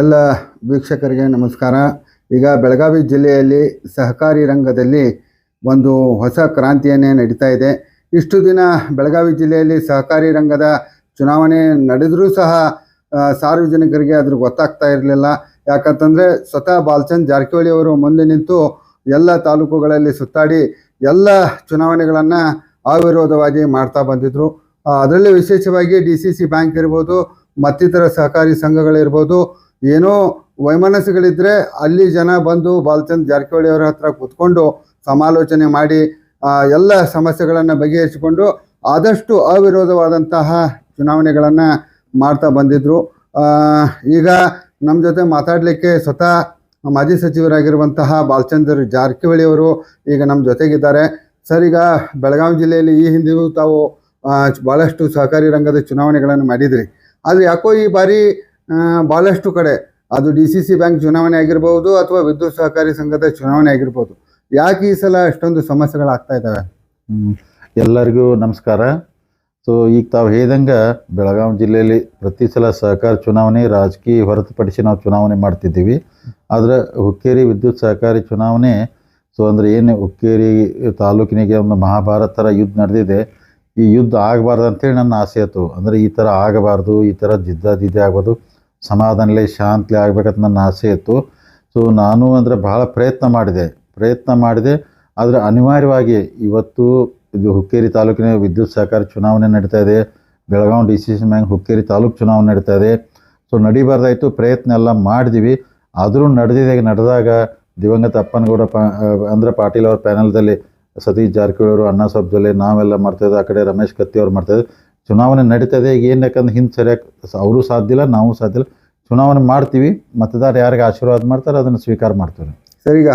ಎಲ್ಲ ವೀಕ್ಷಕರಿಗೆ ನಮಸ್ಕಾರ. ಈಗ ಬೆಳಗಾವಿ ಜಿಲ್ಲೆಯಲ್ಲಿ ಸಹಕಾರಿ ರಂಗದಲ್ಲಿ ಒಂದು ಹೊಸ ಕ್ರಾಂತಿಯನ್ನೇ ನಡೀತಾ ಇದೆ. ಇಷ್ಟು ದಿನ ಬೆಳಗಾವಿ ಜಿಲ್ಲೆಯಲ್ಲಿ ಸಹಕಾರಿ ರಂಗದ ಚುನಾವಣೆ ನಡೆದರೂ ಸಹ ಸಾರ್ವಜನಿಕರಿಗೆ ಅದ್ರ ಗೊತ್ತಾಗ್ತಾ ಇರಲಿಲ್ಲ. ಯಾಕಂತಂದರೆ ಸ್ವತಃ ಬಾಲ್ಚಂದ್ ಜಾರಕಿಹೊಳಿ ಅವರು ಮುಂದೆ ನಿಂತು ಎಲ್ಲ ತಾಲೂಕುಗಳಲ್ಲಿ ಸುತ್ತಾಡಿ ಎಲ್ಲ ಚುನಾವಣೆಗಳನ್ನು ಅವಿರೋಧವಾಗಿ ಮಾಡ್ತಾ ಬಂದಿದ್ದರು ಅದರಲ್ಲಿ ವಿಶೇಷವಾಗಿ ಡಿ ಸಿ ಸಿ ಬ್ಯಾಂಕ್ ಇರ್ಬೋದು, ಮತ್ತಿತರ ಸಹಕಾರಿ ಸಂಘಗಳಿರ್ಬೋದು ಏನೋ ವೈಮನಸ್ಸುಗಳಿದ್ರೆ ಅಲ್ಲಿ ಜನ ಬಂದು ಬಾಲಚಂದ್ರ ಜಾರಕಿಹೊಳಿ ಅವರ ಹತ್ರ ಕೂತ್ಕೊಂಡು ಸಮಾಲೋಚನೆ ಮಾಡಿ ಎಲ್ಲ ಸಮಸ್ಯೆಗಳನ್ನು ಬಗೆಹರಿಸಿಕೊಂಡು ಆದಷ್ಟು ಅವಿರೋಧವಾದಂತಹ ಚುನಾವಣೆಗಳನ್ನು ಮಾಡ್ತಾ ಬಂದಿದ್ರು. ಈಗ ನಮ್ಮ ಜೊತೆ ಮಾತಾಡಲಿಕ್ಕೆ ಸ್ವತಃ ಮಾಜಿ ಸಚಿವರಾಗಿರುವಂತಹ ಬಾಲಚಂದ್ರ ಜಾರಕಿಹೊಳಿ ಅವರು ಈಗ ನಮ್ಮ ಜೊತೆಗಿದ್ದಾರೆ. ಸರ್, ಈಗ ಬೆಳಗಾವಿ ಜಿಲ್ಲೆಯಲ್ಲಿ ಈ ಹಿಂದೆಯೂ ತಾವು ಭಾಳಷ್ಟು ಸಹಕಾರಿ ರಂಗದ ಚುನಾವಣೆಗಳನ್ನು ಮಾಡಿದ್ರಿ. ಆದರೆ ಯಾಕೋ ಈ ಬಾರಿ ಭಾಳಷ್ಟು ಕಡೆ. ಅದು ಡಿ ಸಿ ಸಿ ಬ್ಯಾಂಕ್ ಚುನಾವಣೆ ಆಗಿರ್ಬೋದು ಅಥವಾ ವಿದ್ಯುತ್ ಸಹಕಾರಿ ಸಂಘದ ಚುನಾವಣೆ ಆಗಿರ್ಬೋದು. ಯಾಕೆ ಈ ಸಲ ಅಷ್ಟೊಂದು ಸಮಸ್ಯೆಗಳಾಗ್ತಾ ಇದ್ದಾವೆ? ಹ್ಮ್. ಎಲ್ಲರಿಗೂ ನಮಸ್ಕಾರ. ಸೊ, ಈಗ ತಾವು ಹೇಳಿದಂಗೆ ಬೆಳಗಾವಿ ಜಿಲ್ಲೆಯಲ್ಲಿ ಪ್ರತಿ ಸಲ ಸಹಕಾರ ಚುನಾವಣೆ ರಾಜಕೀಯ ಹೊರತುಪಡಿಸಿ ನಾವು ಚುನಾವಣೆ ಮಾಡ್ತಿದ್ದೀವಿ. ಆದರೆ ಹುಕ್ಕೇರಿ ವಿದ್ಯುತ್ ಸಹಕಾರಿ ಚುನಾವಣೆ, ಸೊ, ಅಂದರೆ ಏನು ಹುಕ್ಕೇರಿ ತಾಲೂಕಿನಿಗೆ ಒಂದು ಮಹಾಭಾರತ ಥರ ಯುದ್ಧ ನಡೆದಿದೆ. ಈ ಯುದ್ಧ ಆಗಬಾರ್ದು ಅಂತೇಳಿ ನನ್ನ ಆಸೆ ಆಯಿತು ಅಂದರೆ ಈ ಥರ ಆಗಬಾರ್ದು, ಈ ಥರ ಜಿದ್ದಾಜಿದ್ದಿ ಆಗ್ಬೋದು ಸಮಾಧಾನಲೆ ಶಾಂತಿ ಆಗಬೇಕಂತ ನನ್ನ ಆಸೆ ಇತ್ತು. ಸೊ ನಾನು ಅಂದರೆ ಭಾಳ ಪ್ರಯತ್ನ ಮಾಡಿದೆ. ಪ್ರಯತ್ನ ಮಾಡಿದೆ. ಆದರೆ ಅನಿವಾರ್ಯವಾಗಿ ಇವತ್ತು ಇದು ಹುಕ್ಕೇರಿ ತಾಲೂಕಿನ ವಿದ್ಯುತ್ ಸಹಕಾರ ಚುನಾವಣೆ ನಡೀತಾ ಇದೆ. Belagavi D C C bank Hukkeri taluk ಚುನಾವಣೆ ನಡೀತಾ ಇದೆ. ಸೊ ನಡಿಬಾರ್ದಾಯಿತು. ಪ್ರಯತ್ನ ಎಲ್ಲ ಮಾಡಿದ್ವಿ. ಆದರೂ ನಡೆದಿದೆ, ನಡೆದಾಗ ದಿವಂಗತ ಅಪ್ಪನಗೌಡ ಪ ಅಂದರೆ ಪಾಟೀಲ್ ಅವ್ರ ಪ್ಯಾನಲ್ದಲ್ಲಿ ಸತೀಶ್ ಜಾರಕಿಹೊಳಿ ಅವರು, ಅಣ್ಣಾ ಸಾಹೇಬ್ ಜೊಲೆ ನಾವೆಲ್ಲ ಮಾಡ್ತಾಯಿದ್ದೆ ಆ ಕಡೆ ರಮೇಶ್ ಕತ್ತಿ ಅವ್ರು ಮಾಡ್ತಾಯಿದ್ದೆ ಚುನಾವಣೆ ನಡೀತದೆ ಈಗ ಏನು ಯಾಕಂದ್ರೆ ಹಿಂದೆ ಸರಿಯಾಗಿ ಅವರು ಸಾಧ್ಯ ಇಲ್ಲ ನಾವು ಸಾಧ್ಯ ಇಲ್ಲ. ಚುನಾವಣೆ ಮಾಡ್ತೀವಿ ಮತದಾರ ಯಾರಿಗೆ ಆಶೀರ್ವಾದ ಮಾಡ್ತಾರೆ ಅದನ್ನು ಸ್ವೀಕಾರ ಮಾಡ್ತೀವಿ ಸರ್ ಈಗ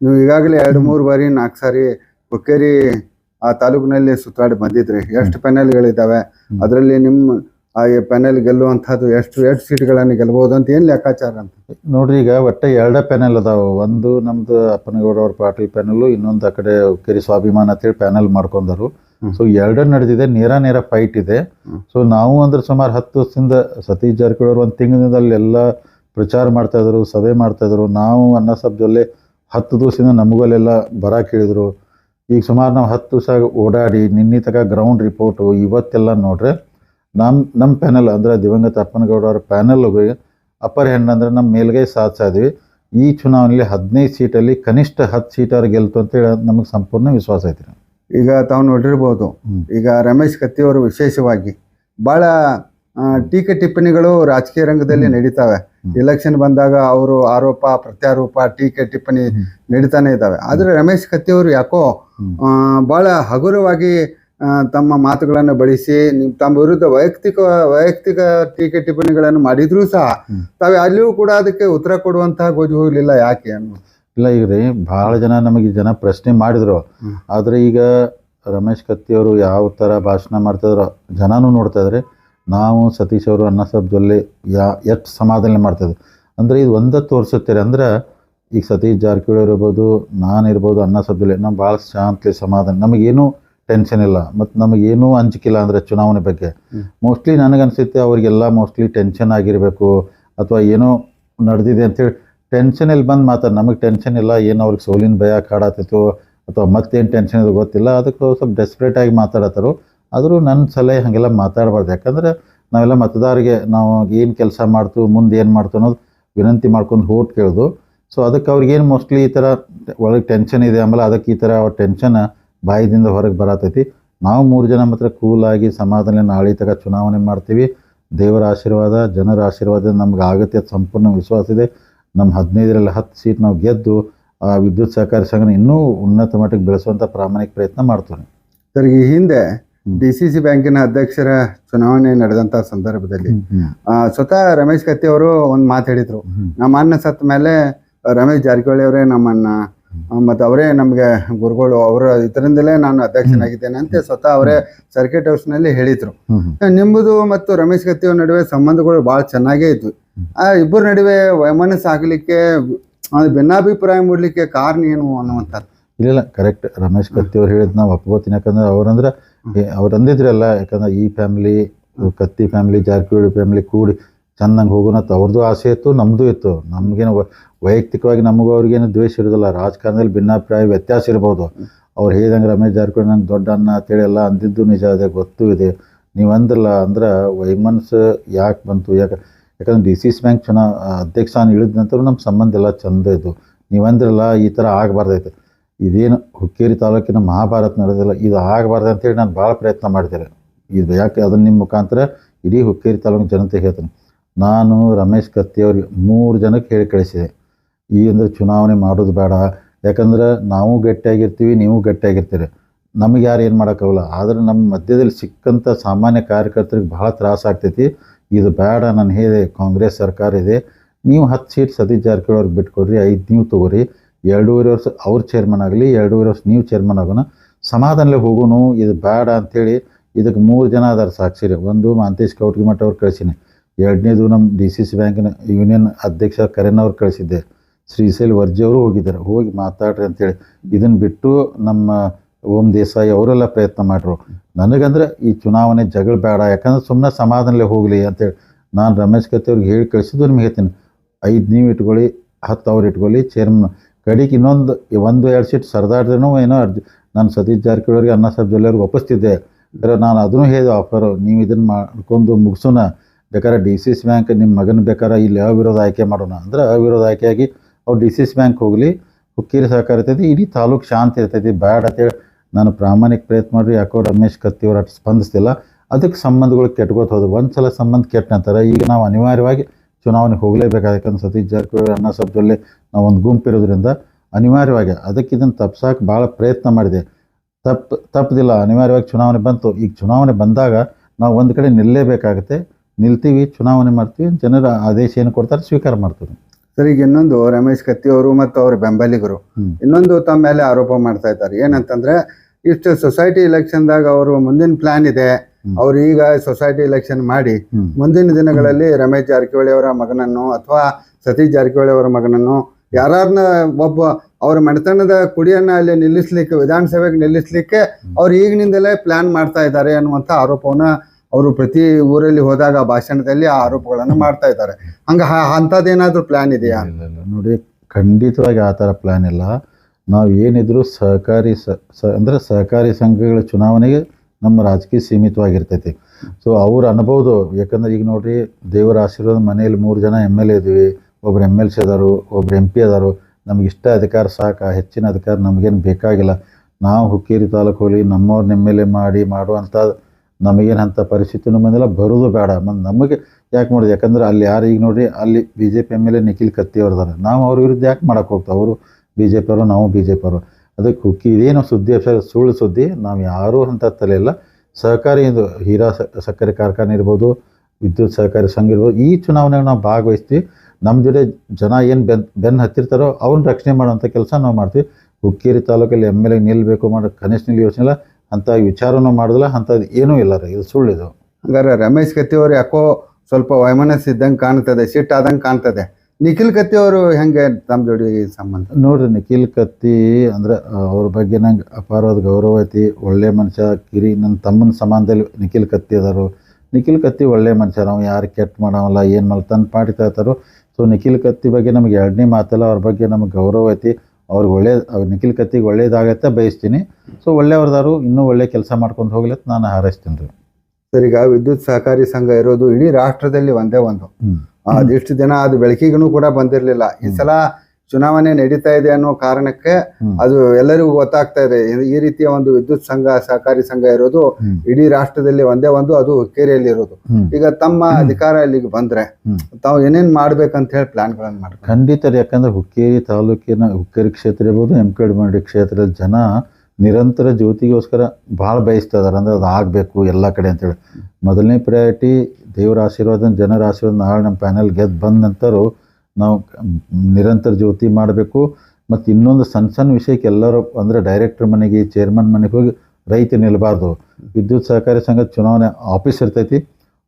ನೀವು ಈಗಾಗಲೇ ಎರಡು ಮೂರು ಬಾರಿ ನಾಲ್ಕು ಸಾರಿ ಹುಕ್ಕೇರಿ ಆ ತಾಲೂಕಿನಲ್ಲಿ ಸುತ್ತಾಡಿ ಬಂದಿದ್ರಿ. ಎಷ್ಟು ಪೆನಲ್ಗಳಿದ್ದಾವೆ ಅದರಲ್ಲಿ ನಿಮ್ಮ ಆ ಪೆನಲ್ ಗೆಲ್ಲುವಂಥದ್ದು ಎಷ್ಟು ಎಷ್ಟು ಸೀಟ್ಗಳನ್ನು ಗೆಲ್ಬೋದು ಅಂತ ಏನು ಲೆಕ್ಕಾಚಾರ ಅಂತ? ನೋಡ್ರಿ ಈಗ ಒಟ್ಟೆ ಎರಡೇ ಪ್ಯಾನೆಲ್ ಅದಾವೆ. ಒಂದು ನಮ್ಮದು ಅಪ್ಪನಗೌಡ ಅವ್ರ ಪಾಟೀಲ್ ಪ್ಯಾನಲ್ ಇನ್ನೊಂದು ಆ ಕಡೆ ಕೆರಿ ಸ್ವಾಭಿಮಾನ ಅಂತೇಳಿ ಪ್ಯಾನಲ್ ಮಾಡ್ಕೊಂಡರು. ಸೊ ಎರಡರ ನಡೆದಿದೆ ನೇರ ನೇರ ಫೈಟ್ ಇದೆ. ಸೊ ನಾವು ಅಂದ್ರೆ ಸುಮಾರು ಹತ್ತು ವರ್ಷದಿಂದ ಸತೀಶ್ ಜಾರಕಿಹೊಳಿ ಅವರು ಒಂದು ತಿಂಗಳಿನಲ್ಲಿ ಎಲ್ಲ ಪ್ರಚಾರ ಮಾಡ್ತಾ ಇದ್ರು ಸಭೆ ಮಾಡ್ತಾ ಇದ್ರು. ನಾವು ಅನ್ನ ಸಬ್ಜಲ್ಲೇ ಜೊಲ್ಲೆ ಹತ್ತು ದಿವಸದಿಂದ ನಮಗಲ್ಲೆಲ್ಲ ಬರ ಕೇಳಿದ್ರು ಈಗ ಸುಮಾರು ನಾವು ಹತ್ತು ದಿವಸ ಓಡಾಡಿ ನಿನ್ನೆ ತಗ ಗ್ರೌಂಡ್ ರಿಪೋರ್ಟು ಇವತ್ತೆಲ್ಲ ನೋಡ್ರೆ ನಮ್ಮ ನಮ್ಮ ಪ್ಯಾನಲ್ ಅಂದ್ರೆ ದಿವಂಗತ ಅಪ್ಪನಗೌಡ ಅವ್ರ ಪ್ಯಾನಲ್ಗೆ ಅಪ್ಪರ್ ಹ್ಯಾಂಡ್ ಅಂದ್ರೆ ನಮ್ಮ ಮೇಲ್ಗೈ ಸಾಧಿಸ್ತಾ ಇದ್ವಿ. ಈ ಚುನಾವಣೆಯಲ್ಲಿ ಹದಿನೈದು ಸೀಟಲ್ಲಿ ಕನಿಷ್ಠ ಹತ್ತು ಸೀಟರ್ ಗೆಲ್ತು ಅಂತೇಳಿ ನಮಗೆ ಸಂಪೂರ್ಣ ವಿಶ್ವಾಸ ಐತ್ರಿ. ಈಗ ತಾವು ನೋಡಿರ್ಬೋದು ಈಗ ರಮೇಶ್ ಕತ್ತಿಯವರು ವಿಶೇಷವಾಗಿ ಭಾಳ ಟೀಕೆ ಟಿಪ್ಪಣಿಗಳು ರಾಜಕೀಯ ರಂಗದಲ್ಲಿ. ನಡೀತಾವೆ. ಎಲೆಕ್ಷನ್ ಬಂದಾಗ ಅವರು ಆರೋಪ ಪ್ರತ್ಯಾರೋಪ ಟೀಕೆ ಟಿಪ್ಪಣಿ. ನಡೀತಾನೆ ಇದ್ದಾವೆ ಆದರೆ ರಮೇಶ್ ಕತ್ತಿಯವರು ಯಾಕೋ ಭಾಳ ಬಹಳ ಹಗುರವಾಗಿ ತಮ್ಮ ಮಾತುಗಳನ್ನು ಬಳಸಿ ತಮ್ಮ ವಿರುದ್ಧ ವೈಯಕ್ತಿಕ ವೈಯಕ್ತಿಕ ಟೀಕೆ ಟಿಪ್ಪಣಿಗಳನ್ನು ಮಾಡಿದ್ರೂ ಸಹ ತಾವೇ ತಾವು ಅಲ್ಲಿಯೂ ಕೂಡ ಅದಕ್ಕೆ ಉತ್ತರ ಕೊಡುವಂತಹ ಗೋಜು ಹೋಗಲಿಲ್ಲ ಯಾಕೆ ಅನ್ನೋ ಇಲ್ಲ ಈಗ ರೀ ಭಾಳ ಜನ ನಮಗೆ ಜನ ಪ್ರಶ್ನೆ ಮಾಡಿದ್ರು. ಆದ್ರೆ ಈಗ ರಮೇಶ್ ಕತ್ತಿ ಅವರು ಯಾವ ಥರ ಭಾಷಣ ಮಾಡ್ತಿದ್ರು ಜನನೂ ನೋಡ್ತಾ ಇದ್ದಾರೆ ನಾವು ಸತೀಶ್ ಅವರು ಅನ್ನ ಸಾಹೇಬ್ ಜೊಲ್ಲೆ ಯಾ ಎಷ್ಟು ಸಮಾಧಾನ ಮಾಡ್ತಾಯಿದ್ರು ಅಂದರೆ ಇದು ಒಂದೇ ತೋರಿಸುತ್ತೀರಿ ಅಂದ್ರೆ ಈಗ ಸತೀಶ್ ಜಾರಕಿಹೊಳಿ ಇರ್ಬೋದು ನಾನು ಇರ್ಬೋದು ಅನ್ನ ಸಾಹೇಬ್ ಜೊಲ್ಲೆ ನಾವು ಭಾಳ ಶಾಂತಿ ಸಮಾಧಾನ. ನಮಗೇನು ಟೆನ್ಷನ್ ಇಲ್ಲ. ಮತ್ತು ನಮಗೇನೂ ಅಂಜಿಕಿಲ್ಲ ಅಂದರೆ ಚುನಾವಣೆ ಬಗ್ಗೆ. ಮೋಸ್ಟ್ಲಿ ನನಗನ್ಸುತ್ತೆ ಅವರಿಗೆಲ್ಲ ಮೋಸ್ಟ್ಲಿ ಟೆನ್ಷನ್ ಆಗಿರಬೇಕು. ಅಥವಾ ಏನೋ ನಡೆದಿದೆ ಅಂತೇಳಿ ಟೆನ್ಷನಲ್ಲಿ ಬಂದು ಮಾತಾಡ, ನಮಗೆ ಟೆನ್ಷನ್ ಇಲ್ಲ, ಏನು ಅವ್ರಿಗೆ ಸೋಲಿನ ಭಯ ಕಾಡತ್ತಿತ್ತು ಅಥವಾ ಮತ್ತೇನು ಟೆನ್ಷನ್ ಇದು ಗೊತ್ತಿಲ್ಲ, ಅದಕ್ಕೆ ಸ್ವಲ್ಪ ಡೆಸ್ಪ್ರೇಟಾಗಿ ಮಾತಾಡತ್ತರು. ಆದರೂ ನನ್ನ ಸಲಹೆ ಹಾಗೆಲ್ಲ ಮಾತಾಡಬಾರ್ದು. ಯಾಕಂದರೆ ನಾವೆಲ್ಲ ಮತದಾರರಿಗೆ ನಾವು ಏನು ಕೆಲಸ ಮಾಡ್ತು, ಮುಂದೆ ಏನು ಮಾಡ್ತು ಅನ್ನೋದು ವಿನಂತಿ ಮಾಡ್ಕೊಂಡು ಓಟ್ ಕೇಳೋದು. ಸೊ ಅದಕ್ಕೆ ಅವ್ರಿಗೇನು ಮೋಸ್ಟ್ಲಿ ಈ ಥರ ಒಳಗೆ ಟೆನ್ಷನ್ ಇದೆ, ಆಮೇಲೆ ಅದಕ್ಕೆ ಈ ಥರ ಅವ್ರ ಟೆನ್ಷನ್ ಬಾಯಿದಿಂದ ಹೊರಗೆ ಬರತೈತಿ. ನಾವು ಮೂರು ಜನ ಮಾತ್ರ ಕೂಲಾಗಿ ಸಮಾಧಾನ ನಾಳೆ ತಗ ಚುನಾವಣೆ ಮಾಡ್ತೀವಿ. ದೇವರ ಆಶೀರ್ವಾದ, ಜನರ ಆಶೀರ್ವಾದ ನಮ್ಗೆ ಆಗುತ್ತೆ, ಸಂಪೂರ್ಣ ವಿಶ್ವಾಸ ಇದೆ. ನಮ್ಮ ಹದಿನೈದರಲ್ಲಿ ಹತ್ತು ಸೀಟ್ ನಾವು ಗೆದ್ದು ಆ ವಿದ್ಯುತ್ ಸಹಕಾರಿ ಸಂಘನ ಇನ್ನೂ ಉನ್ನತ ಮಟ್ಟಕ್ಕೆ ಬೆಳೆಸುವಂಥ ಪ್ರಾಮಾಣಿಕ ಪ್ರಯತ್ನ ಮಾಡ್ತೇನೆ ಸರ್ ಈ ಹಿಂದೆ ಡಿ ಸಿ ಸಿ ಬ್ಯಾಂಕಿನ ಅಧ್ಯಕ್ಷರ ಚುನಾವಣೆ ನಡೆದಂತ ಸಂದರ್ಭದಲ್ಲಿ ಆ, ಸ್ವತಃ ರಮೇಶ್ ಕತ್ತಿ ಅವರು ಒಂದು ಮಾತು ಹೇಳಿದ್ರು. ನಮ್ಮ ಅಣ್ಣ ಸತ್ತ ಮೇಲೆ ರಮೇಶ್ ಜಾರಕಿಹೊಳಿ ಅವರೇ ನಮ್ಮನ್ನ ಮತ್ತೆ ಅವರೇ ನಮಗೆ ಗುರುಗಳು ಅವರ ಇದರಿಂದಲೇ ನಾನು ಅಧ್ಯಕ್ಷನಾಗಿದ್ದೇನೆ ಅಂತ ಸ್ವತಃ ಅವರೇ ಸರ್ಕಿಟ್ ಹೌಸ್ನಲ್ಲಿ ಹೇಳಿದ್ರು. ನಿಮ್ಮದು ಮತ್ತು ರಮೇಶ್ ಕತ್ತಿಯವ್ರ ನಡುವೆ ಸಂಬಂಧಗಳು ಭಾಳ ಚೆನ್ನಾಗೇ ಇದ್ವು. ಆ ಇಬ್ಬರ ನಡುವೆ ವೈಮನಸ್ಸು ಆಗಲಿಕ್ಕೆ ಭಿನ್ನಾಭಿಪ್ರಾಯ ಮೂಡಲಿಕ್ಕೆ ಕಾರಣ ಏನು ಅನ್ನುವಂಥದ್ದು. ಇಲ್ಲ ಕರೆಕ್ಟ್ ರಮೇಶ್ ಕತ್ತಿ ಅವ್ರು ಹೇಳಿದ್ ನಾವು ಒಪ್ಕೋತೀನಿ ಯಾಕಂದ್ರೆ ಅವ್ರಂದ್ರೆ ಅವ್ರು ಅಂದಿದ್ರಲ್ಲ, ಯಾಕಂದ್ರೆ ಈ family Katti family Jarkiholi family ಕೂಡಿ ಚೆನ್ನಾಗಿ ಹೋಗೋಣ ಅಂತ ಅವ್ರದ್ದು ಆಸೆ ಇತ್ತು ನಮ್ಮದು ಇತ್ತು. ನಮಗೇನು ವೈಯಕ್ತಿಕವಾಗಿ ನಮಗೂ ಅವ್ರಿಗೇನು ದ್ವೇಷ ಇರೋದಿಲ್ಲ, ರಾಜಕಾರಣದಲ್ಲಿ ಭಿನ್ನಾಭಿಪ್ರಾಯ, ವ್ಯತ್ಯಾಸ ಇರ್ಬೋದು. ಅವ್ರು ಹೇಳಿದಂಗೆ ರಮೇಶ್ ಜಾರಕಿಹೊಳಿ ನಂಗೆ ದೊಡ್ಡ ಅನ್ನ ಅಂತೇಳಿ ಎಲ್ಲ ಅಂದಿದ್ದು ನಿಜ, ಅದೇ ಗೊತ್ತೂ ಇದೆ. ನೀವು ಅಂದ್ರಲ್ಲ, ಅಂದ್ರೆ ವೈಮನ್ಸ್ ಯಾಕೆ ಬಂತು, ಯಾಕೆ ಯಾಕಂದ್ರೆ ಡಿ ಸಿ ಸಿ ಬ್ಯಾಂಕ್ ಚುನಾ ಅಧ್ಯಕ್ಷ ನಾನು ಇಳಿದ ನಂತರ ನಮ್ಮ ಸಂಬಂಧ ಎಲ್ಲ ಚಂದ ಇದ್ದು ನೀವಂದ್ರಲ್ಲ ಈ ಥರ ಆಗಬಾರ್ದೈತೆ ಇದೇನು ಹುಕ್ಕೇರಿ ತಾಲೂಕಿನ ಮಹಾಭಾರತ ನಡೆದಿಲ್ಲ, ಇದು ಆಗಬಾರ್ದು ಅಂತೇಳಿ ನಾನು ಭಾಳ ಪ್ರಯತ್ನ ಮಾಡ್ತೇನೆ. ಇದು ಯಾಕೆ ಅದನ್ನ ನಿಮ್ಮ ಮುಖಾಂತರ ಇಡೀ ಹುಕ್ಕೇರಿ ತಾಲೂಕಿನ ಜನತೆ ಹೇಳ್ತೀನಿ. ನಾನು ರಮೇಶ್ ಕತ್ತಿ ಅವ್ರಿಗೆ ಮೂರು ಜನಕ್ಕೆ ಹೇಳಿ ಕಳಿಸಿದೆ. ಈ ಅಂದರೆ ಚುನಾವಣೆ ಮಾಡೋದು ಬೇಡ. ಯಾಕಂದ್ರೆ ನಾವು ಗಟ್ಟಿಯಾಗಿರ್ತೀವಿ, ನೀವು ಗಟ್ಟಿಯಾಗಿರ್ತೀರಿ. ನಮಗೆ ಯಾರು ಏನು ಮಾಡೋಕ್ಕಾಗಲ್ಲ. ಆದರೆ ನಮ್ಮ ಮಧ್ಯದಲ್ಲಿ ಸಿಕ್ಕಂಥ ಸಾಮಾನ್ಯ ಕಾರ್ಯಕರ್ತರಿಗೆ ಭಾಳ ತ್ರಾಸ ಆಗ್ತೈತಿ. ಇದು ಬೇಡ, ನಾನು ಹೇಳಿ ಕಾಂಗ್ರೆಸ್ ಸರ್ಕಾರ ಇದೆ. ನೀವು ಹತ್ತು ಸೀಟ್ ಸತೀಶ್ ಜಾರಕಿಹೊಳಿ ಅವ್ರಿಗೆ ಬಿಟ್ಕೊಡ್ರಿ, ಐದು ನೀವು ತೊಗೋರಿ. ಎರಡೂವರೆ ವರ್ಷ ಅವ್ರ ಚೇರ್ಮನ್ ಆಗಲಿ, ಎರಡೂವರೆ ವರ್ಷ ನೀವು ಚೇರ್ಮನ್ ಆಗೋಣ. ಸಮಾಧಾನಲ್ಲೇ ಹೋಗೋನು ಇದು ಬೇಡ ಅಂಥೇಳಿ ಇದಕ್ಕೆ ಮೂರು ಜನ ಅದಾರ ಸಾಕ್ಷಿರಿ ಒಂದು ಮಾಂತೇಶ್ ಕೌಟ್ಗಿಮಠ ಅವ್ರು ಕಳಿಸಿನಿ. ಎರಡನೇದು ನಮ್ಮ ಡಿ ಸಿ ಸಿ ಬ್ಯಾಂಕಿನ ಯೂನಿಯನ್ ಅಧ್ಯಕ್ಷ ಕರೆನ್ ಅವ್ರು ಕಳಿಸಿದ್ದೆ. ಶ್ರೀಶೈಲ್ ವರ್ಜಿ ಅವರು ಹೋಗಿದ್ದಾರೆ. ಹೋಗಿ ಮಾತಾಡ್ರಿ ಅಂತೇಳಿ ಇದನ್ನು ಬಿಟ್ಟು ನಮ್ಮ ಓಂ ದೇಸಾಯಿ ಅವರೆಲ್ಲ ಪ್ರಯತ್ನ ಮಾಡ್ರು. ನನಗಂದ್ರೆ ಈ ಚುನಾವಣೆ ಜಗಳ ಬೇಡ, ಯಾಕಂದ್ರೆ ಸುಮ್ಮನೆ ಸಮಾಧಾನಲೆ ಹೋಗಲಿ ಅಂತೇಳಿ ನಾನು ರಮೇಶ್ ಕತ್ತಿ ಅವ್ರಿಗೆ ಹೇಳಿ ಕಳಿಸಿದ್ದು ನಿಮ್ಗೆ ಹೇಳ್ತೀನಿ. ಐದು ನೀವು ಇಟ್ಕೊಳ್ಳಿ, ಹತ್ತು ಅವ್ರು ಇಟ್ಕೊಳ್ಳಿ ಚೇರ್ಮನ್ ಕಡೆಗೆ ಇನ್ನೊಂದು ಒಂದು ಎರಡು ಸೀಟ್ ಸರ್ದಾರ್ದೇನೋ ಏನೋ ಅರ್ಜಿ, ನಾನು ಸತೀಶ್ ಜಾರಕಿಹೊಳಿ ಅವ್ರಿಗೆ ಅಣ್ಣ ಸಾಹೇಬ್ ಜೊಲ್ಲೆ ಅವ್ರಿಗೆ ಒಪ್ಪಿಸ್ತಿದ್ದೆ. ಆದರೆ ನಾನು ಅದನ್ನು ಹೇಳಿದೆ, ಆಫರು, ನೀವು ಇದನ್ನು ಮಾಡ್ಕೊಂಡು ಮುಗಿಸೋಣ. ಬೇಕಾದ್ರೆ ಡಿ ಸಿ ಸಿ ಬ್ಯಾಂಕ್ ನಿಮ್ಮ ಮಗನ ಬೇಕಾದ್ರೆ ಇಲ್ಲಿ ಅವಿರೋಧ ಆಯ್ಕೆ ಮಾಡೋಣ. ಅಂದ್ರೆ ಅವಿರೋಧ ಆಯ್ಕೆಯಾಗಿ ಅವ್ರು ಡಿ ಸಿ ಸಿ ಬ್ಯಾಂಕ್ ಹೋಗಲಿ, ಹುಕ್ಕೇರಿ ಸಹಕಾರ ಇರ್ತೈತಿ, ಇಡೀ ತಾಲೂಕು ಶಾಂತಿ ಇರ್ತೈತಿ, ಬ್ಯಾಡ್ ಅಂತೇಳಿ ನಾನು ಪ್ರಾಮಾಣಿಕ ಪ್ರಯತ್ನ ಮಾಡಿರಿ, ಯಾಕೋ ರಮೇಶ್ ಕತ್ತಿ ಅಷ್ಟು ಸ್ಪಂದಿಸ್ತಿಲ್ಲ. ಅದಕ್ಕೆ ಸಂಬಂಧಗಳು ಕೆಟ್ಕೋತ ಹೋದ್ರು. ಒಂದು ಸಲ ಸಂಬಂಧ ಕೆಟ್ಟ ನಂತರ ಈಗ ನಾವು ಅನಿವಾರ್ಯವಾಗಿ ಚುನಾವಣೆಗೆ ಹೋಗಲೇಬೇಕಾದ ಸತೀಶ್ ಜಾರಕಿಹೊಳಿ ಅಣ್ಣ ಸಬ್ದಲ್ಲಿ ನಾವು ಒಂದು ಗುಂಪು ಇರೋದ್ರಿಂದ ಅನಿವಾರ್ಯವಾಗಿ ಅದಕ್ಕೆ ಇದನ್ನು ತಪ್ಸಾಕ ಭಾಳ ಪ್ರಯತ್ನ ಮಾಡಿದೆ. ತಪ್ಪು ತಪ್ಪದಿಲ್ಲ ಅನಿವಾರ್ಯವಾಗಿ ಚುನಾವಣೆ ಬಂತು. ಈಗ ಚುನಾವಣೆ ಬಂದಾಗ ನಾವು ಒಂದು ಕಡೆ ನಿಲ್ಲಲೇಬೇಕಾಗತ್ತೆ ನಿಲ್ತೀವಿ, ಚುನಾವಣೆ ಮಾಡ್ತೀವಿ. ಜನರ ಆದೇಶ ಏನು ಕೊಡ್ತಾರೆ ಸ್ವೀಕಾರ ಮಾಡ್ತೀವಿ. ಸರ್ ಈಗ ಇನ್ನೊಂದು ರಮೇಶ್ ಕತ್ತಿ ಅವರು ಮತ್ತು ಅವ್ರ ಬೆಂಬಲಿಗರು ಇನ್ನೊಂದು ತಮ್ಮ ಮೇಲೆ ಆರೋಪ ಮಾಡ್ತಾ ಇದ್ದಾರೆ. ಏನಂತಂದ್ರೆ ಇಷ್ಟು ಸೊಸೈಟಿ ಇಲೆಕ್ಷನ್ದಾಗ ಅವರು ಮುಂದಿನ ಪ್ಲಾನ್ ಇದೆ. ಅವರು ಅವ್ರು ಈಗ ಸೊಸೈಟಿ ಎಲೆಕ್ಷನ್ ಮಾಡಿ ಮುಂದಿನ ದಿನಗಳಲ್ಲಿ ರಮೇಶ್ ಜಾರಕಿಹೊಳಿ ಅವರ ಮಗನನ್ನು ಅಥವಾ ಸತೀಶ್ ಜಾರಕಿಹೊಳಿ ಅವರ ಮಗನನ್ನು ಯಾರನ್ನ ಒಬ್ಬ ಅವ್ರ ಮನೆತನದ ಕುಡಿಯನ್ನ ಅಲ್ಲಿ ನಿಲ್ಲಿಸ್ಲಿಕ್ಕೆ ವಿಧಾನಸಭೆಗೆ ನಿಲ್ಲಿಸ್ಲಿಕ್ಕೆ ಅವ್ರು ಈಗಿನಿಂದಲೇ ಪ್ಲಾನ್ ಮಾಡ್ತಾ ಇದ್ದಾರೆ ಅನ್ನುವಂಥ ಆರೋಪವನ್ನ ಅವರು ಪ್ರತಿ ಊರಲ್ಲಿ ಹೋದಾಗ ಭಾಷಣದಲ್ಲಿ ಆ ಆರೋಪಗಳನ್ನು ಮಾಡ್ತಾ ಇದ್ದಾರೆ. ಹಂಗ ಅಂಥದ್ದೇನಾದ್ರೂ ಪ್ಲಾನ್ ಇದೆಯಾ. ನೋಡಿ, ಖಂಡಿತವಾಗಿ ಆ ಥರ ಪ್ಲ್ಯಾನ್ ಇಲ್ಲ. ನಾವು ಏನಿದ್ರು ಸಹಕಾರಿ ಸ ಅಂದ್ರೆ ಸಹಕಾರಿ ಸಂಘಗಳ ಚುನಾವಣೆಗೆ ನಮ್ಮ ರಾಜಕೀಯ ಸೀಮಿತವಾಗಿರ್ತೈತಿ. ಸೊ ಅವ್ರು ಅನ್ಬೋದು. ಯಾಕಂದ್ರೆ ಈಗ ನೋಡ್ರಿ, ದೇವರ ಆಶೀರ್ವಾದ ಮನೆಯಲ್ಲಿ ಮೂರು ಜನ ಎಂ ಎಲ್ ಎ ಇದ್ವಿ. ಒಬ್ರು ಎಂ ಎಲ್ ಸಿ ಅದಾರು, ಒಬ್ರು ಎಂ ಪಿ ಅದಾರು. ನಮ್ಗೆ ಇಷ್ಟ ಅಧಿಕಾರ ಸಾಕು, ಹೆಚ್ಚಿನ ಅಧಿಕಾರ ನಮಗೇನು ಬೇಕಾಗಿಲ್ಲ. ನಾವು ಹುಕ್ಕೇರಿ ತಾಲೂಕು ಹೋಗಿ ನಮ್ಮವ್ರನ್ನ ಎಂ ಎಲ್ ಎ ಮಾಡಿ ಮಾಡುವಂಥ ನಮಗೇನು ಅಂಥ ಪರಿಸ್ಥಿತಿನೂ ಬಂದಿಲ್ಲ, ಬರೋದು ಬೇಡ. ಮತ್ತು ನಮಗೆ ಯಾಕೆ ಮಾಡೋದು? ಯಾಕಂದ್ರೆ ಅಲ್ಲಿ ಯಾರು ಈಗ ನೋಡಿ, ಅಲ್ಲಿ B J P M L A Nikhil Katti ಅವ್ರದಾರೆ ನಾವು ಅವ್ರ ವಿರುದ್ಧ ಯಾಕೆ ಮಾಡೋಕೆ ಹೋಗ್ತಾವೆ? ಅವರು ಬಿ ಜೆ ಪಿಯವರು ನಾವು ಬಿ ಜೆ ಪಿಯವರು ಅದಕ್ಕೆ ಹುಕ್ಕಿ, ಇದೇನು ಸುದ್ದಿ ಅಕ್ಷರ ಸುಳ್ಳು ಸುದ್ದಿ. ನಾವು ಯಾರೂ ಅಂತ ತಲೆ ಇಲ್ಲ. ಸಹಕಾರಿ ಇದು ಹೀರಾ ಸಕ್ಕರೆ ಕಾರ್ಖಾನೆ ಇರ್ಬೋದು, ವಿದ್ಯುತ್ ಸಹಕಾರಿ ಸಂಘ ಇರ್ಬೋದು, ಈ ಚುನಾವಣೆಗೆ ನಾವು ಭಾಗವಹಿಸ್ತೀವಿ. ನಮ್ಮ ಜೊತೆ ಜನ ಏನು ಬೆನ್ ಬೆನ್ನು ಹತ್ತಿರ್ತಾರೋ ಅವ್ರನ್ನ ರಕ್ಷಣೆ ಮಾಡುವಂಥ ಕೆಲಸ ನಾವು ಮಾಡ್ತೀವಿ. ಹುಕ್ಕೇರಿ ತಾಲೂಕಲ್ಲಿ ಎಂ ಎಲ್ ಎ ನಿಲ್ಲಬೇಕು ಮಾಡೋ, ಕನಿಷ್ಠ ನಿಲ್ ಯೋಚನೆ ಇಲ್ಲ. ಅಂಥ ವಿಚಾರನೂ ಮಾಡೋದಿಲ್ಲ ಅಂಥದ್ದು ಏನೂ ಇಲ್ಲ ರೀ ಇದು ಸುಳ್ಳಿದು. ಹಂಗಾರೆ ರಮೇಶ್ ಕತ್ತಿ ಅವರು ಯಾಕೋ ಸ್ವಲ್ಪ ವೈಮನಸ್ ಇದ್ದಂಗೆ ಕಾಣ್ತದೆ ಸಿಟ್ ಆದಂಗೆ ಕಾಣ್ತದೆ. ನಿಖಿಲ್ ಕತ್ತಿ ಅವರು ಹೆಂಗೆ ತಮ್ಮ ಜೋಡಿ ಸಂಬಂಧ? ನೋಡ್ರಿ ನಿಖಿಲ್ ಕತ್ತಿ ಅಂದ್ರೆ ಅವ್ರ ಬಗ್ಗೆ ನಂಗೆ ಅಪಾರವಾದ ಗೌರವ ಐತಿ. ಒಳ್ಳೆ ಮನುಷ್ಯ ಕಿರಿ ನನ್ನ ತಮ್ಮನ ಸಮಾನದಲ್ಲಿ ನಿಖಿಲ್ ಕತ್ತಿ ಅದಾರು. ನಿಖಿಲ್ ಕತ್ತಿ ಒಳ್ಳೆ ಮನುಷ್ಯ ನಾವು ಯಾರು ಕೆಟ್ಟ ಮಾಡೋಲ್ಲ ಏನು ಮಾಡಲ್ಲ ತನ್ನ ಪಾಡಿತಾ ಇರ್ತಾರೋ ಸೊ ನಿಖಿಲ್ ಕತ್ತಿ ಬಗ್ಗೆ ನಮಗೆ ಎರಡನೇ ಮಾತಲ್ಲ ಅವ್ರ ಬಗ್ಗೆ ನಮಗೆ ಗೌರವ ಐತಿ. ಅವ್ರಿಗೆ ಒಳ್ಳೆ ಅವ್ರ ನಿಖಿಲ್ ಕತ್ತಿಗೆ ಒಳ್ಳೇದಾಗತ್ತೆ ಬಯಸ್ತೀನಿ. ಸೊ ಒಳ್ಳೆಯವ್ರದಾರು ಇನ್ನೂ ಒಳ್ಳೆ ಕೆಲಸ ಮಾಡ್ಕೊಂಡು ಹೋಗ್ಲತ್ತ ಅಂತ ನಾನು ಹಾರೈಸ್ತೀನಿ ರೀ. ಸರ್ ಈಗ ವಿದ್ಯುತ್ ಸಹಕಾರಿ ಸಂಘ ಇರೋದು ಇಡೀ ರಾಷ್ಟ್ರದಲ್ಲಿ ಒಂದೇ ಒಂದು. ಅದೆಷ್ಟು ದಿನ ಅದು ಬೆಳಕಿಗೂ ಕೂಡ ಬಂದಿರಲಿಲ್ಲ. ಈ ಸಲ ಚುನಾವಣೆ ನಡೀತಾ ಇದೆ ಅನ್ನೋ ಕಾರಣಕ್ಕೆ ಅದು ಎಲ್ಲರಿಗೂ ಗೊತ್ತಾಗ್ತಾ ಇದೆ. ಈ- ರೀತಿಯ ಒಂದು ವಿದ್ಯುತ್ ಸಂಘ ಸಹಕಾರಿ ಸಂಘ ಇರೋದು ಇಡೀ ರಾಷ್ಟ್ರದಲ್ಲಿ ಒಂದೇ ಒಂದು ಅದು ಹುಕ್ಕೇರಿಯಲ್ಲಿ ಇರೋದು. ಈಗ ತಮ್ಮ ಅಧಿಕಾರ ಇಲ್ಲಿಗೆ ಬಂದ್ರೆ. ತಾವು ಏನೇನ್ ಮಾಡ್ಬೇಕಂತ ಹೇಳಿ ಪ್ಲಾನ್ಗಳನ್ನು ಮಾಡ್ತಾರೆ ಖಂಡಿತ ಯಾಕಂದ್ರೆ ಹುಕ್ಕೇರಿ ತಾಲೂಕಿನ ಹುಕ್ಕೇರಿ ಕ್ಷೇತ್ರ ಇರ್ಬೋದು ಎಮ್ಕಡ್ಮಂಡಿ ಕ್ಷೇತ್ರದ ಜನ ನಿರಂತರ ಜ್ಯೋತಿಗೋಸ್ಕರ ಭಾಳ ಬಯಸ್ತಾ ಇದಾರೆ. ಅಂದ್ರೆ ಅದು ಆಗಬೇಕು ಎಲ್ಲ ಕಡೆ ಅಂತೇಳಿ ಮೊದಲನೇ ಪ್ರಯಾರಿಟಿ ದೇವರ ಆಶೀರ್ವಾದ ಜನರ ಆಶೀರ್ವಾದ ನಾಳೆ ನಮ್ಮ ಪ್ಯಾನೆಲ್ ಗೆದ್ದು ಬಂದ ನಂತರ ನಾವು ನಿರಂತರ ಜ್ಯೋತಿ ಮಾಡಬೇಕು. ಮತ್ತು ಇನ್ನೊಂದು ಸಣ್ಣ ಸಣ್ಣ ವಿಷಯಕ್ಕೆ ಎಲ್ಲರೂ ಅಂದರೆ ಡೈರೆಕ್ಟರ್ ಮನೆಗೆ ಚೇರ್ಮನ್ ಮನೆಗೆ ಹೋಗಿ ರೈತ ನಿಲ್ಲಬಾರ್ದು ವಿದ್ಯುತ್ ಸಹಕಾರಿ ಸಂಘದ ಚುನಾವಣೆ ಆಫೀಸ್ ಇರ್ತೈತಿ.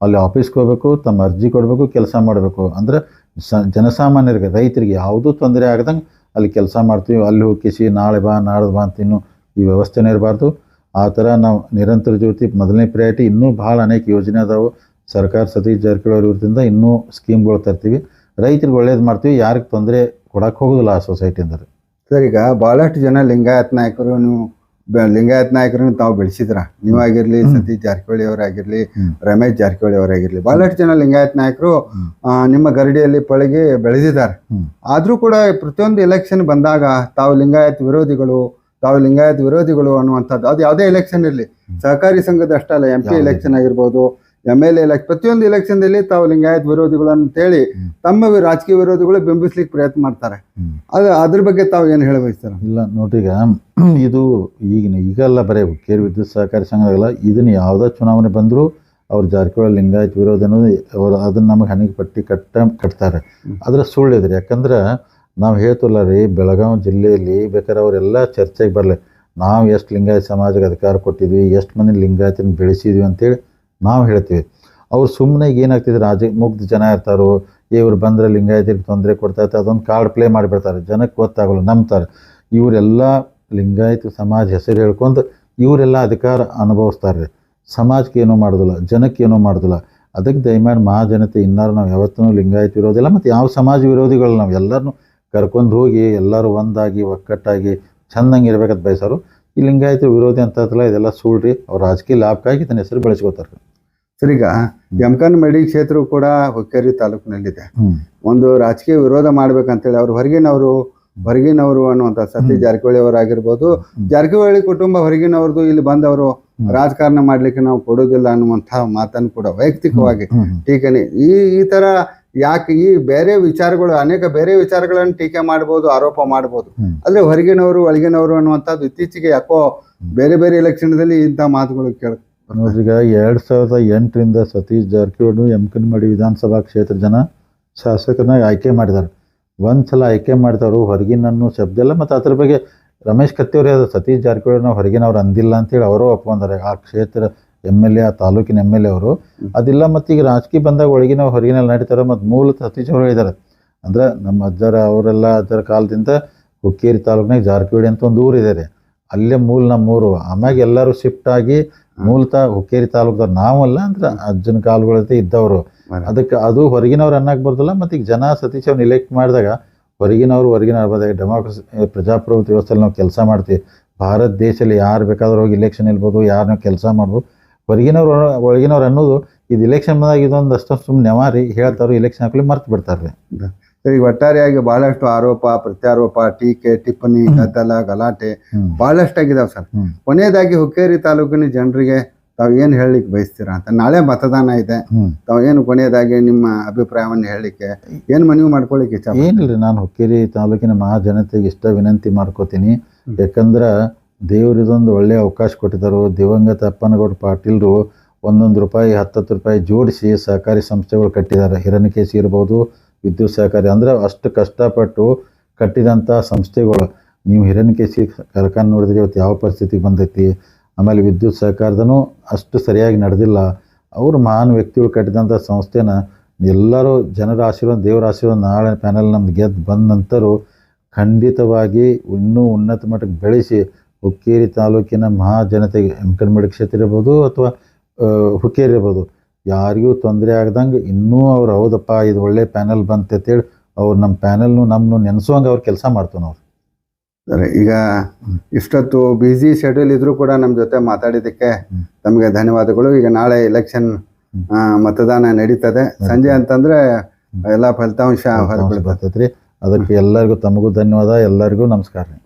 ಅಲ್ಲಿ ಆಫೀಸ್ಗೆ ಹೋಗ್ಬೇಕು, ತಮ್ಮ ಅರ್ಜಿ ಕೊಡಬೇಕು, ಕೆಲಸ ಮಾಡಬೇಕು. ಅಂದರೆ ಸ ಜನಸಾಮಾನ್ಯರಿಗೆ, ರೈತರಿಗೆ ಯಾವುದೂ ತೊಂದರೆ ಆಗದಂಗೆ ಅಲ್ಲಿ ಕೆಲಸ ಮಾಡ್ತೀವಿ. ಅಲ್ಲಿ ಹೋಗಿಸಿ ನಾಳೆ ಬಾ, ನಾಡ್ದು ಬಾ ಅಂತ ಇನ್ನೂ ಈ ವ್ಯವಸ್ಥೆನೇ ಇರಬಾರ್ದು. ಆ ಥರ ನಾವು ನಿರಂತರ ಜ್ಯೋತಿ ಮೊದಲನೇ ಪ್ರಯಾರಿಟಿ ಇನ್ನೂ ಭಾಳ ಅನೇಕ ಯೋಜನೆ ಅದಾವೆ. ಸರ್ಕಾರ ಸತೀಶ್ ಜಾರಕಿಹೊಳಿ ಅವ್ರ ಇನ್ನೂ ಸ್ಕೀಮ್ಗಳು ತರ್ತೀವಿ. ರೈತರಿಗೆ ಒಳ್ಳೇದು ಮಾಡ್ತೀವಿ ಯಾರಿಗೆ ತೊಂದರೆ ಕೊಡಕ್ಕೆ ಹೋಗೋದಿಲ್ಲ ಆ ಸೊಸೈಟಿ ಅಂದರೆ ಸರ್ ಈಗ ಭಾಳಷ್ಟು ಜನ ಲಿಂಗಾಯತ್ ನಾಯಕರು ನೀವು ಲಿಂಗಾಯತ್ ನಾಯಕರನ್ನು ತಾವು ಬೆಳೆಸಿದ್ರ? ನೀವಾಗಿರ್ಲಿ. ಸತೀಶ್ ಜಾರಕಿಹೊಳಿ ಅವರಾಗಿರಲಿ. ರಮೇಶ್ ಜಾರಕಿಹೊಳಿ ಅವರಾಗಿರಲಿ ಭಾಳಷ್ಟು ಜನ ಲಿಂಗಾಯತ್ ನಾಯಕರು ನಿಮ್ಮ ಗರಡಿಯಲ್ಲಿ ಪಳಗಿ ಬೆಳೆದಿದ್ದಾರೆ. ಆದರೂ ಆದ್ರೂ ಕೂಡ ಪ್ರತಿಯೊಂದು ಎಲೆಕ್ಷನ್ ಬಂದಾಗ ತಾವು ಲಿಂಗಾಯತ್ ವಿರೋಧಿಗಳು ತಾವು ಲಿಂಗಾಯತ್ ವಿರೋಧಿಗಳು ಅನ್ನುವಂಥದ್ದು ಅದು ಯಾವುದೇ ಎಲೆಕ್ಷನ್ ಇರಲಿ. ಸಹಕಾರಿ ಸಂಘದ ಅಷ್ಟಲ್ಲ ಎಂ ಪಿ ಎಲೆಕ್ಷನ್ ಆಗಿರ್ಬೋದು ಎಂ ಎಲ್ ಎ ಪ್ರತಿಯೊಂದು ಎಲೆಕ್ಷನ್ದಲ್ಲಿ ತಾವು ಲಿಂಗಾಯತ್ ವಿರೋಧಿಗಳು ಅಂತೇಳಿ. ತಮ್ಮ ರಾಜಕೀಯ ವಿರೋಧಿಗಳು ಬಿಂಬಿಸ್ಲಿಕ್ಕೆ ಪ್ರಯತ್ನ ಮಾಡ್ತಾರೆ. ಅದು ಅದ್ರ ಬಗ್ಗೆ ತಾವು ಏನು ಹೇಳ ಸರ್ ಇಲ್ಲ ನೋಡ್ರೀಗ ಈಗ ಇದು ಈಗಿನ ಈಗೆಲ್ಲ ಬರೀ ಕೇರ್ ವಿದ್ಯುತ್ ಸಹಕಾರಿ ಸಂಘದಲ್ಲ ಇದನ್ನ ಯಾವುದೇ ಚುನಾವಣೆ ಬಂದರೂ ಅವ್ರು ಜಾರಕಿಹೊಳಿ ಲಿಂಗಾಯತ್ ವಿರೋಧ ಅನ್ನೋದು ಅವರು ಅದನ್ನ ನಮಗೆ ಹಣಿಗೆ ಪಟ್ಟಿ ಕಟ್ಟ ಕಟ್ತಾರೆ. ಅದರ ಸುಳ್ಳು ಸುಳ್ಳಿದ್ರಿ ಯಾಕಂದ್ರೆ ನಾವು ಹೇಳ್ತಲ್ಲ ರೀ ಬೆಳಗಾವಿ ಜಿಲ್ಲೆಯಲ್ಲಿ ಬೇಕಾದ್ರೆ ಅವರೆಲ್ಲ ಚರ್ಚೆಗೆ ಬರಲಿ. ನಾವು ಎಷ್ಟು ಲಿಂಗಾಯತ್ ಸಮಾಜಕ್ಕೆ ಅಧಿಕಾರ ಕೊಟ್ಟಿದ್ವಿ ಎಷ್ಟು ಮಂದಿ ಲಿಂಗಾಯತನ ಬೆಳೆಸಿದ್ವಿ ಅಂತೇಳಿ ನಾವು ಹೇಳ್ತೀವಿ. ಅವ್ರು ಸುಮ್ಮನೆ ಏನಾಗ್ತಿದ್ರು ರಾಜ ಮುಗ್ಧ ಜನ ಇರ್ತಾರೋ ಇವ್ರು ಬಂದರೆ ಲಿಂಗಾಯತರಿಗೆ ತೊಂದರೆ ಕೊಡ್ತಾ ಇರ್ತಾರೆ, ಅದೊಂದು ಕಾರ್ಡ್ ಪ್ಲೇ ಮಾಡಿಬಿಡ್ತಾರೆ. ಜನಕ್ಕೆ ಗೊತ್ತಾಗಲ್ಲ, ನಂಬ್ತಾರೆ. ಇವರೆಲ್ಲ ಲಿಂಗಾಯತ ಸಮಾಜ ಹೆಸರು ಹೇಳ್ಕೊಂಡು ಇವರೆಲ್ಲ ಅಧಿಕಾರ ಅನುಭವಿಸ್ತಾರೆ. ಸಮಾಜಕ್ಕೆ ಏನೂ ಮಾಡೋದಿಲ್ಲ, ಜನಕ್ಕೆ ಏನೂ ಮಾಡೋದಿಲ್ಲ. ಅದಕ್ಕೆ ದಯಮಾಡಿ ಮಹಾಜನತೆ ಇನ್ನಾರು ನಾವು ಯಾವತ್ತೂ ಲಿಂಗಾಯತ ಇರೋದಿಲ್ಲ ಮತ್ತು ಯಾವ ಸಮಾಜ ವಿರೋಧಿಗಳು ನಾವು ಎಲ್ಲರನ್ನೂ ಕರ್ಕೊಂಡು ಹೋಗಿ ಎಲ್ಲರೂ ಒಂದಾಗಿ, ಒಕ್ಕಟ್ಟಾಗಿ, ಚೆಂದಂಗೆ ಇರ್ಬೇಕಂತ ಬಯಸೋರು ಈ ಲಿಂಗಾಯತ ವಿರೋಧಿ ಅಂತದಲ್ಲ ಇದೆಲ್ಲ ಸುಳ್ರಿ. ಅವ್ರ ರಾಜಕೀಯ ಲಾಭಕ್ಕಾಗಿ ಇದನ್ನ ಹೆಸರು ಬೆಳೆಸ್ಕೋತಾರೆ. ಸರ್ ಈಗ ಯಮಕನ್ ಮಡಿ ಕ್ಷೇತ್ರ ಕೂಡ ಹುಕ್ಕೇರಿ ತಾಲೂಕಿನಲ್ಲಿದೆ. ಒಂದು ರಾಜಕೀಯ ವಿರೋಧ ಮಾಡ್ಬೇಕಂತೇಳಿ ಅವ್ರು ಹೊರಗಿನವರು ಹೊರಗಿನವರು ಅನ್ನುವಂಥ ಸತೀಶ್ ಹ್ಮ್. ಜಾರಕಿಹೊಳಿ ಅವರಾಗಿರ್ಬೋದು. ಜಾರಕಿಹೊಳಿ ಕುಟುಂಬ ಹೊರಗಿನವ್ರದ್ದು ಇಲ್ಲಿ ಬಂದವರು ರಾಜಕಾರಣ ಮಾಡ್ಲಿಕ್ಕೆ ನಾವು ಕೊಡೋದಿಲ್ಲ ಅನ್ನುವಂಥ ಮಾತನ್ನು ಕೂಡ ವೈಯಕ್ತಿಕವಾಗಿ ಟೀಕೆ ಈ ಈ ತರ ಯಾಕೆ ಈ ಬೇರೆ ವಿಚಾರಗಳು ಅನೇಕ ಬೇರೆ ವಿಚಾರಗಳನ್ನು ಟೀಕೆ ಮಾಡ್ಬೋದು ಆರೋಪ ಮಾಡ್ಬೋದು. ಅಂದ್ರೆ ಹೊರಗಿನವರು ಒಳಗಿನವರು ಅನ್ನುವಂಥದ್ದು ಇತ್ತೀಚೆಗೆ ಯಾಕೋ ಬೇರೆ ಬೇರೆ ಎಲೆಕ್ಷನ್ದಲ್ಲಿ ಇಂಥ ಮಾತುಗಳು ಕೇಳ ಈಗ ಎರಡ್ ಸಾವಿರದ ಎಂಟರಿಂದ ಸತೀಶ್ ಜಾರಕಿಹೊಳಿ ಕನ್ಮಡಿ ವಿಧಾನಸಭಾ ಕ್ಷೇತ್ರ ಜನ ಶಾಸಕರನ್ನಾಗಿ ಆಯ್ಕೆ ಮಾಡಿದ್ದಾರೆ. ಒಂದ್ಸಲ ಆಯ್ಕೆ ಮಾಡಿದವರು ಹೊರಗಿನನ್ನು ಶಬ್ದ ಎಲ್ಲ ಮತ್ತು ಅದ್ರ ಬಗ್ಗೆ ರಮೇಶ್ ಕತ್ತಿಯವ್ರು ಅದು ಸತೀಶ್ ಜಾರಕಿಹೊಳಿ ನಾವು ಹೊರಗಿನವ್ರು ಅಂದಿಲ್ಲ ಅಂತೇಳಿ ಅವರು ಒಪ್ಕೊಂಡಾರೆ. ಆ ಕ್ಷೇತ್ರ ಎಂ ಎಲ್ ಎ ಆ ತಾಲೂಕಿನ ಎಂ ಎಲ್ ಎ ಅವರು. ಅದಿಲ್ಲ ಮತ್ತು ಈಗ ರಾಜಕೀಯ ಬಂದಾಗ ಒಳಗಿನ ಹೊರಗಿನಲ್ಲಿ ನಡೀತಾರೆ ಮತ್ತು ಮೂಲ ಅತಿಥಿಗಳು ಅವರು ಹೇಳಿದ್ದಾರೆ ಅಂದ್ರೆ ನಮ್ಮ ಅಜ್ಜರ ಅವರೆಲ್ಲ ಅಜ್ಜರ ಕಾಲದಿಂದ ಹುಕ್ಕೇರಿ ತಾಲೂಕಿನಾಗ ಜಾರಕಿಹೊಳಿ ಅಂತ ಒಂದು ಊರು ಇದೆ ರೀ ಅಲ್ಲೇ ಮೂಲ ನಮ್ಮೂರು ಆಮ್ಯಾಗ ಎಲ್ಲರೂ ಶಿಫ್ಟ್ ಆಗಿ ಮೂಲತಃ ಹುಕ್ಕೇರಿ ತಾಲೂಕ್ದವ್ರು. ನಾವಲ್ಲ ಅಂದ್ರೆ ಅಜ್ಜನ ಕಾಲುಗಳಂತೆ ಇದ್ದವರು. ಅದಕ್ಕೆ ಅದು ಹೊರಗಿನವ್ರು ಅನ್ನಕ್ಕೆ ಬರ್ದಲ್ಲ ಮತ್ತು ಈಗ ಜನ ಸತೀಶ್ ಅವ್ರನ್ನ ಇಲೆಕ್ಟ್ ಮಾಡಿದಾಗ ಹೊರಗಿನವ್ರು ಹೊರಗಿನ ಬಂದಾಗ ಡೆಮಾಕ್ರಸಿ ಪ್ರಜಾಪ್ರಭುತ್ವ ವ್ಯವಸ್ಥೆಯಲ್ಲಿ ನಾವು ಕೆಲಸ ಮಾಡ್ತೀವಿ. ಭಾರತ ದೇಶದಲ್ಲಿ ಯಾರು ಬೇಕಾದ್ರೂ ಹೋಗಿ ಇಲೆಕ್ಷನ್ ಇರ್ಬೋದು ಯಾರನ್ನ ಕೆಲಸ ಮಾಡ್ಬೋದು. ಹೊರಗಿನವ್ರು ಒಳಗಿನವ್ರು ಅನ್ನೋದು ಇದು ಇಲೆಕ್ಷನ್ ಬಂದಾಗ ಇದೊಂದು ಅಷ್ಟೊಂದು ಸುಮ್ಮನೆ ನೆವಾರಿ ಹೇಳ್ತಾರೋ ಇಲೆಕ್ಷನ್ ಹಾಕಲಿ ಮರ್ತು ಬಿಡ್ತಾರೆ ಸರಿ ಒಟ್ಟಾರೆಯಾಗಿ ಬಹಳಷ್ಟು ಆರೋಪ ಪ್ರತ್ಯಾರೋಪ ಟೀಕೆ ಟಿಪ್ಪಣಿ ಗದ್ದಲ ಗಲಾಟೆ ಹ್ಮ್. ಬಹಳಷ್ಟು ಆಗಿದಾವೆ ಸರ್. ಕೊನೆಯದಾಗಿ ಹುಕ್ಕೇರಿ ತಾಲೂಕಿನ ಜನರಿಗೆ ತಾವು ಏನು ಹೇಳಲಿಕ್ಕೆ ಬಯಸ್ತೀರಾ ಅಂತ. ನಾಳೆ ಮತದಾನ ಇದೆ. ತಾವು ಏನು ಕೊನೆಯದಾಗಿ ನಿಮ್ಮ ಅಭಿಪ್ರಾಯವನ್ನು ಹೇಳಲಿಕ್ಕೆ ಏನು ಮನವಿ ಮಾಡ್ಕೊಳ್ಳಿಕ್ಕೆ ಏನಿಲ್ಲ ರೀ ನಾನು ಹುಕ್ಕೇರಿ ತಾಲೂಕಿನ ಮಹಾಜನತೆಗೆ ಇಷ್ಟ ವಿನಂತಿ ಮಾಡ್ಕೋತೀನಿ. ಯಾಕಂದ್ರೆ ದೇವ್ರು ಇದೊಂದು ಒಳ್ಳೆಯ ಅವಕಾಶ ಕೊಟ್ಟಿದ್ದರು. ದಿವಂಗತ ಅಪ್ಪನಗೌಡ ಪಾಟೀಲರು ಒಂದೊಂದು ರೂಪಾಯಿ ಹತ್ತತ್ತು ರೂಪಾಯಿ ಜೋಡಿಸಿ ಸಹಕಾರಿ ಸಂಸ್ಥೆಗಳು ಕಟ್ಟಿದ್ದಾರೆ. ಹಿರಣ್ಯಕೇಶಿ ಇರ್ಬೋದು, ವಿದ್ಯುತ್ ಸಹಕಾರಿ, ಅಂದ್ರೆ ಅಷ್ಟು ಕಷ್ಟಪಟ್ಟು ಕಟ್ಟಿದಂಥ ಸಂಸ್ಥೆಗಳು. ನೀವು ಹಿರಣ್ಯಕೇಶಿ ಕಾರ್ಖಾನೆ ನೋಡಿದ್ರೆ ಇವತ್ತು ಯಾವ ಪರಿಸ್ಥಿತಿಗೆ ಬಂದೈತಿ? ಆಮೇಲೆ ವಿದ್ಯುತ್ ಸಹಕಾರದೂ ಅಷ್ಟು ಸರಿಯಾಗಿ ನಡೆದಿಲ್ಲ. ಅವರು ಮಹಾನ್ ವ್ಯಕ್ತಿಗಳು ಕಟ್ಟಿದಂಥ ಸಂಸ್ಥೆನ ಎಲ್ಲರೂ ಜನರ ಆಶೀರ್ವಾದ, ದೇವರ ಆಶೀರ್ವಾದ ನಾಳೆ ಪ್ಯಾನಲ್ ನಮ್ದು ಗೆದ್ದು ಬಂದ ನಂತರ ಖಂಡಿತವಾಗಿ ಇನ್ನೂ ಉನ್ನತ ಮಟ್ಟಕ್ಕೆ ಬೆಳೆಸಿ ಹುಕ್ಕೇರಿ ತಾಲೂಕಿನ ಮಹಾ ಜನತೆಗೆ ಎಮ್ಕನ್ಮಡಿ ಕ್ಷೇತ್ರ ಇರ್ಬೋದು ಅಥವಾ ಹುಕ್ಕೇರಿ ಇರ್ಬೋದು. ಯಾರಿಗೂ ತೊಂದರೆ ಆಗ್ದಂಗೆ ಇನ್ನೂ ಅವ್ರು ಹೌದಪ್ಪ ಇದು ಒಳ್ಳೆ ಪ್ಯಾನಲ್ ಬಂತೆ ಅಂತೇಳಿ ಅವ್ರು ನಮ್ಮ ಪ್ಯಾನಲ್ನು ನಮ್ಮನ್ನು ನೆನೆಸುವಂಗೆ ಅವ್ರು ಕೆಲಸ ಮಾಡ್ತೇವೆ ನಾವು. ಸರಿ ಈಗ ಇಷ್ಟೊತ್ತು ಬ್ಯುಸಿ ಶೆಡ್ಯೂಲ್ ಇದ್ರೂ ಕೂಡ ನಮ್ಮ ಜೊತೆ ಮಾತಾಡಿದ್ದಕ್ಕೆ. ತಮಗೆ ಧನ್ಯವಾದಗಳು. ಈಗ ನಾಳೆ ಎಲೆಕ್ಷನ್ ಮತದಾನ ನಡೀತದೆ. ಸಂಜೆ ಅಂತಂದ್ರೆ ಎಲ್ಲ ಫಲಿತಾಂಶ ಬರ್ತೈತೆ ರೀ ಅದಕ್ಕೆ ಎಲ್ಲರಿಗೂ ತಮಗೂ ಧನ್ಯವಾದ. ಎಲ್ಲರಿಗೂ ನಮಸ್ಕಾರ. ರೀ